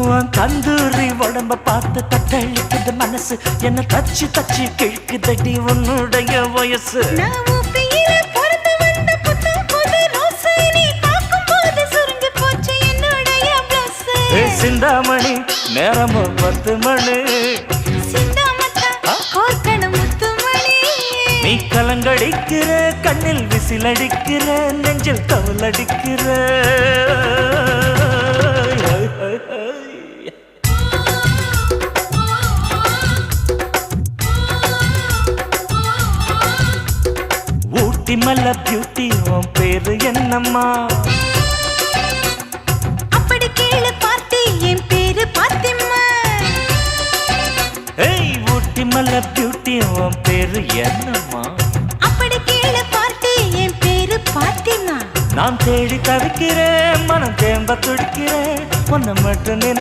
உன் தந்தூரி உடம்ப பார்த்து தத்தளிக்குது மனசு. என்ன தச்சு தச்சு கிழக்குதடி உன்னுடைய வயசு. சிந்தாமணி நேரமோ பத்து மணி. நீ கலங்கடிக்கிற கண்ணில் விசிலடிக்கிற நெஞ்சில் கவலடிக்கிற. ஊட்டி மல்ல பியூட்டி உன் பேரு என்னம்மா? அப்படி கேளு பார்த்தி, என் பேரு பாத்திம்மா. ஏய் ஊட்டி மல்ல பியூட்டி உன் பேரு என்னம்மா? அப்படி கேளு பார்த்தி, என் பேரு பாத்திமா நான் தேடி தவிக்கிறேன் மனம் தேம்ப துடிக்கிறேன் உன்னை மட்டும்